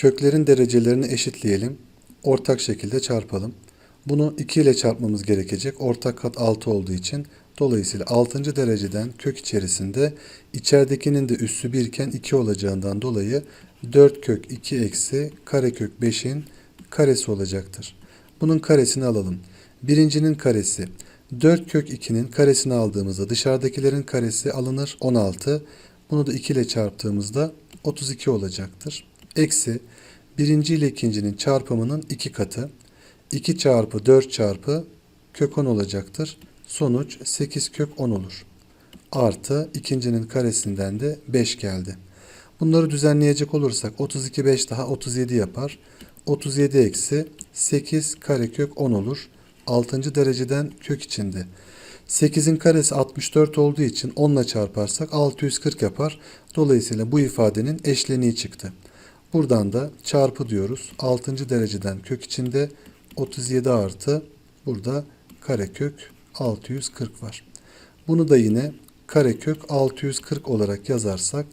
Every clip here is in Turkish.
Köklerin derecelerini eşitleyelim. Ortak şekilde çarpalım. Bunu 2 ile çarpmamız gerekecek. Ortak kat 6 olduğu için. Dolayısıyla 6. dereceden kök içerisinde içeridekinin de üssü 1 iken 2 olacağından dolayı 4 kök 2 eksi karekök 5'in karesi olacaktır. Bunun karesini alalım. Birincinin karesi 4 kök 2'nin karesini aldığımızda dışarıdakilerin karesi alınır 16. Bunu da 2 ile çarptığımızda 32 olacaktır. Eksi birinci ile ikincinin çarpımının 2 katı. 2 çarpı 4 çarpı kök 10 olacaktır. Sonuç 8 kök 10 olur. Artı ikincinin karesinden de 5 geldi. Bunları düzenleyecek olursak 32 5 daha 37 yapar. 37 eksi 8 karekök 10 olur. 6. dereceden kök içinde. 8'in karesi 64 olduğu için 10 ile çarparsak 640 yapar. Dolayısıyla bu ifadenin eşleniği çıktı. Buradan da çarpı diyoruz. 6. dereceden kök içinde 37 artı burada karekök 640 var. Bunu da yine karekök 640 olarak yazarsak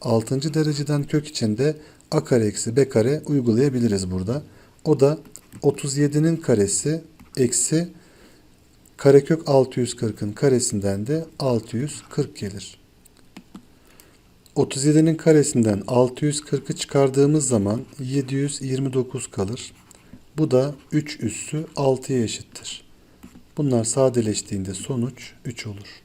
6. dereceden kök içinde a kare eksi b kare uygulayabiliriz burada. O da 37'nin karesi eksi karekök 640'ın karesinden de 640 gelir. 37'nin karesinden 640'ı çıkardığımız zaman 729 kalır. Bu da 3 üssü 6'ya eşittir. Bunlar sadeleştiğinde sonuç 3 olur.